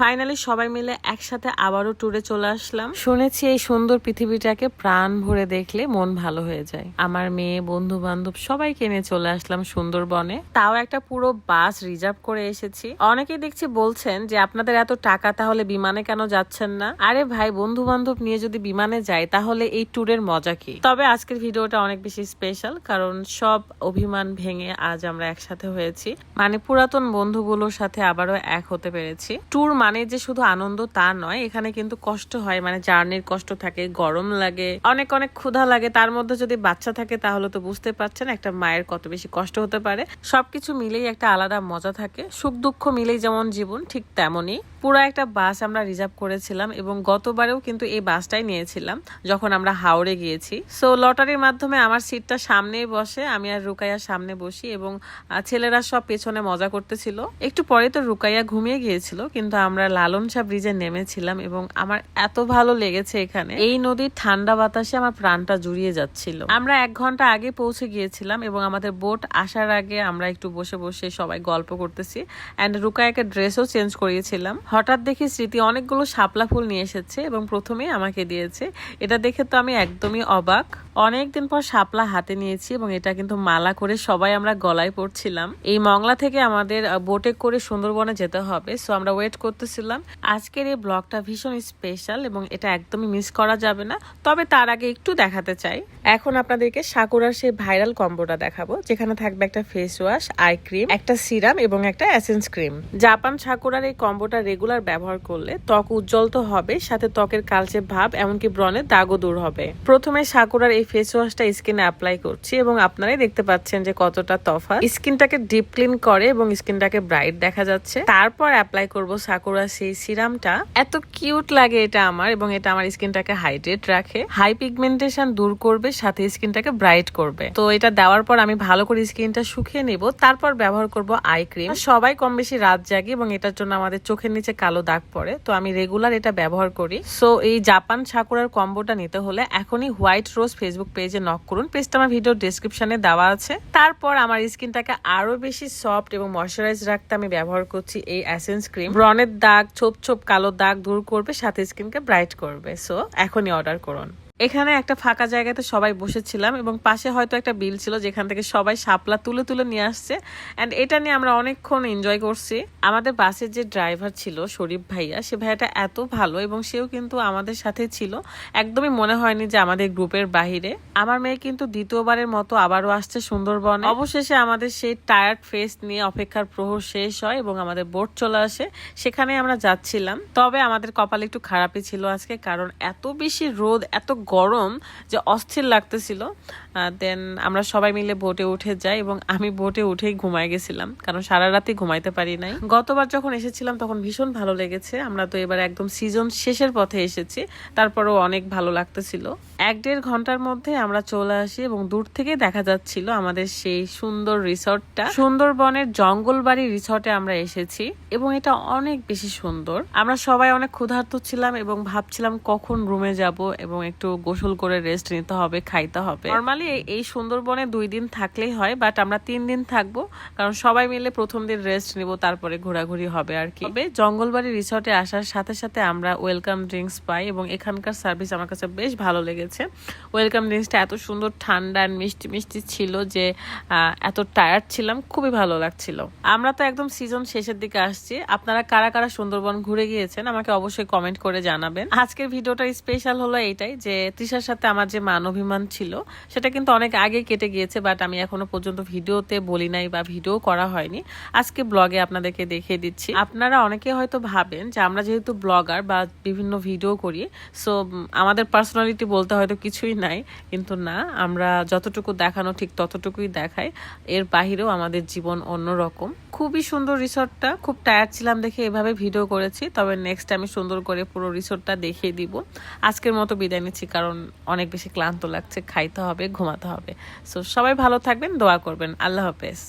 Finally সবাই মিলে একসাথে আবারও ট্যুরে চলে আসলাম। শুনেছি এই সুন্দর পৃথিবীটাকে প্রাণ ভরে দেখলে মন ভালো হয়ে যায়। আমার মেয়ে বন্ধু বান্ধব সবাইকে নিয়ে চলে আসলাম সুন্দরবনে। তাও একটা পুরো বাস রিজার্ভ করে এসেছি। অনেকেই দেখছি বলছেন যে আপনাদের এত টাকা তাহলে বিমানে কেন যাচ্ছেন না? আরে ভাই বন্ধু বান্ধব নিয়ে যদি বিমানে যাই তাহলে এই ট্যুরের মজা কি? তবে আজকের ভিডিওটা অনেক বেশি স্পেশাল কারণ সব অভিমান ভেঙে আজ আমরা একসাথে হয়েছি। মানে পুরাতন বন্ধুগুলোর সাথে আবারও এক হতে পেরেছি। ট্যুর মানে যে শুধু আনন্দ তা নয়, এখানে কিন্তু কষ্ট হয় মানে জার্নির কষ্ট থাকে, গরম লাগে, অনেক অনেক ক্ষুধা লাগে। তার মধ্যে যদি বাচ্চা থাকে তাহলে তো বুঝতে পারছেন একটা মায়ের কত বেশি কষ্ট হতে পারে। সবকিছু মিলেই একটা আলাদা মজা থাকে। সুখ দুঃখ মিলেই যেমন জীবন, ঠিক তেমনই। পুরো একটা বাস আমরা রিজার্ভ করেছিলাম এবং গতবারেও কিন্তু এই বাসটাই নিয়েছিলাম, যখন আমরা হাওড়ে গিয়েছি। সো লটারির মাধ্যমে আমার সিটটা সামনেই বসে, আমি আর রুকাইয়ার সামনে বসি এবং ছেলেরা সব পেছনে মজা করতেছিল। একটু পরে তো রুকাইয়া ঘুমিয়ে গিয়েছিল, কিন্তু আমরা লালন শাহ ব্রিজে নেমেছিলাম এবং আমার এত ভালো লেগেছে এখানে। এই নদীর ঠান্ডা বাতাসে আমার প্রাণটা জুড়িয়ে যাচ্ছিল। আমরা এক ঘণ্টা আগে পৌঁছে গিয়েছিলাম এবং আমাদের বোট আসার আগে আমরা একটু বসে বসে সবাই গল্প করতেছি অ্যান্ড রুকায়াকে ড্রেসও চেঞ্জ করিয়েছিলাম। হঠাৎ দেখি স্মৃতি অনেকগুলো শাপলা ফুল নিয়ে এসেছে এবং প্রথমেই আমাকে দিয়েছে। এটা দেখে তো আমি একদমই অবাক। অনেকদিন পর শাপলা হাতে নিয়েছি এবং এটা কিন্তু মালা করে সবাই আমরা গলায় পড়ছিলাম এই মংলা থেকে আমাদের বোটে করে সুন্দরবনে যেতে হবে সো আমরা ওয়েট করতেছিলাম। আজকের এই ব্লগটা ভীষণ স্পেশাল এবং এটা একদমই মিস করা যাবে না, তবে তার আগে একটু দেখাতে চাই। এখন আপনাদেরকে সাকুরার সেই ভাইরাল কম্বোটা দেখাবো, যেখানে থাকবে একটা ফেস ওয়াশ আই ক্রিম একটা সিরাম এবং একটা অ্যাসেন্স ক্রিম জাপান সাকুরার এই কম্বোটা রেগুলার ব্যবহার করলে ত্বক উজ্জ্বল তো হবে সাথে ত্বকের কালচে ভাব, এমনকি ব্রণের দাগও দূর হবে। প্রথমে সাকুরার এই ফেস ওয়াশটা স্কিনে অ্যাপ্লাই করছি এবং আপনারাই দেখতে পাচ্ছেন যে কতটা তফাৎ। স্কিনটাকে ডিপ ক্লিন করে এবং স্কিনটাকে ব্রাইট দেখা যাচ্ছে। তারপর অ্যাপ্লাই করব সাকুরা সেই সিরামটা এত কিউট লাগে এটা আমার এবং এটা আমার স্কিনটাকে হাইড্রেট রাখে। হাই পিগমেন্টেশন দূর করবে, সাথে স্কিনটাকে ব্রাইট করবে। তো এটা দেওয়ার পর আমি ভালো করে স্কিনটা শুকিয়ে নেব। তারপর ব্যবহার করব আই ক্রিম সবাই কম বেশি রাত জাগে এবং এটার জন্য আমাদের চোখের নিচে কালো দাগ পড়ে। তো আমি রেগুলার এটা ব্যবহার করি। সো এই জাপান সাকুরার কম্বোটা নিতে হলে এখনই হোয়াইট রোজ ফেসবুক পেজে নক করুন। পেজটা আমার ভিডিও ডিসক্রিপশনে দেওয়া আছে। তারপর আমার স্কিনটাকে আরও বেশি সফট এবং ময়শ্চারাইজ রাখতে আমি ব্যবহার করছি এই অ্যাসেন্স ক্রিম ব্রনের দাগ, ছোপ ছোপ কালো দাগ দূর করবে, সাথে স্কিনকে ব্রাইট করবে। সো এখনই অর্ডার করুন। এখানে একটা ফাঁকা জায়গাতে সবাই বসেছিলাম এবং পাশে হয়তো একটা বিল ছিল যেখান থেকে সবাই শাপলা তুলে তুলে নিয়ে আসছে। অ্যান্ড এটা নিয়ে আমরা অনেকক্ষণ এনজয় করছি। আমাদের বাসের যে ড্রাইভার ছিল, শরীফ ভাইয়া, সে ভাইয়াটা এত ভালো এবং সেও কিন্তু আমাদের সাথে ছিল। একদমই মনে হয়নি যে আমাদের গ্রুপের বাহিরে। আমার মেয়ে কিন্তু দ্বিতীয়বারের মতো আবারও আসছে সুন্দরবন। অবশেষে আমাদের সেই টায়ার্ড ফেস নিয়ে অপেক্ষার প্রহর শেষ হয় এবং আমাদের বোট চলে আসে। সেখানে আমরা যাচ্ছিলাম। তবে আমাদের কপাল একটু খারাপই ছিল আজকে, কারণ এত বেশি রোদ, এত গরম, যে অস্থির লাগতেছিল দেন আমরা সবাই মিলে বোটে উঠে যাই এবং আমি বোটে উঠেই ঘুমায় গেছিলাম, কারণ সারা রাতই ঘুমাইতে পারি নাই। গতবার যখন এসেছিলাম তখন ভীষণ ভালো লেগেছে, আমরা তো এবার একদম সিজন শেষের পথে এসেছি, তারপরেও অনেক ভালো লাগতেছিল। এক দেড় ঘণ্টার মধ্যে আমরা চলে আসি এবং দূর থেকে দেখা যাচ্ছিল আমাদের সেই সুন্দর রিসর্টটা। সুন্দরবনের জঙ্গলবাড়ি রিসর্টে আমরা এসেছি এবং এটা অনেক বেশি সুন্দর। আমরা সবাই অনেক ক্ষুধার্ত ছিলাম এবং ভাবছিলাম কখন রুমে যাব এবং একটু গোসল করে রেস্ট নিতে হবে, খাইতে হবে। নর্মালি এই সুন্দরবনে দুই দিন থাকলেই হয় বাট আমরা তিন দিন থাকব, কারণ সবাই মিলে প্রথম দিন রেস্ট নিব, তারপরে ঘোরাঘুরি হবে আর কি। তবে জঙ্গলবাড়ি রিসর্টে আসার সাথে সাথে আমরা ওয়েলকাম ড্রিঙ্কস পাই এবং এখানকার সার্ভিস আমার কাছে বেশ ভালো লেগেছে। ওয়েলকাম ড্রিঙ্কসটা এত সুন্দর, ঠান্ডা, মিষ্টি মিষ্টি ছিল যে এত টায়ার্ড ছিলাম, খুবই ভালো লাগছিল। আমরা তো একদম সিজন শেষের দিকে আসছি। আপনারা কারা কারা সুন্দরবন ঘুরে গিয়েছেন আমাকে অবশ্যই কমেন্ট করে জানাবেন। আজকের ভিডিওটা স্পেশাল হলো এইটাই যে তৃষার সাথে আমার যে মান অভিমান ছিল, সেটা কিন্তু অনেক আগে কেটে গিয়েছে বাট আমি এখনও পর্যন্ত ভিডিওতে বলি নাই বা ভিডিও করা হয়নি। আজকে ব্লগে আপনাদেরকে দেখিয়ে দিচ্ছি। আপনারা অনেকে হয়তো ভাবেন যে আমরা যেহেতু ব্লগার বা বিভিন্ন ভিডিও করি সো আমাদের পার্সোনালিটি বলতে হয়তো কিছুই নাই, কিন্তু না, আমরা যতটুকু দেখানো ঠিক ততটুকুই দেখাই। এর বাহিরেও আমাদের জীবন অন্যরকম। খুবই সুন্দর রিসর্টটা, খুব টায়ার্ড ছিলাম দেখে এভাবে ভিডিও করেছি, তবে নেক্সট আমি সুন্দর করে পুরো রিসর্টটা দেখিয়ে দিব। আজকের মতো বিদায় নিচ্ছি। কারণ অনেক বেশি ক্লান্ত লাগছে, খাইতে হবে, ঘুমাতে হবে। সো সবাই ভালো থাকবেন, দোয়া করবেন। আল্লাহ হাফেজ।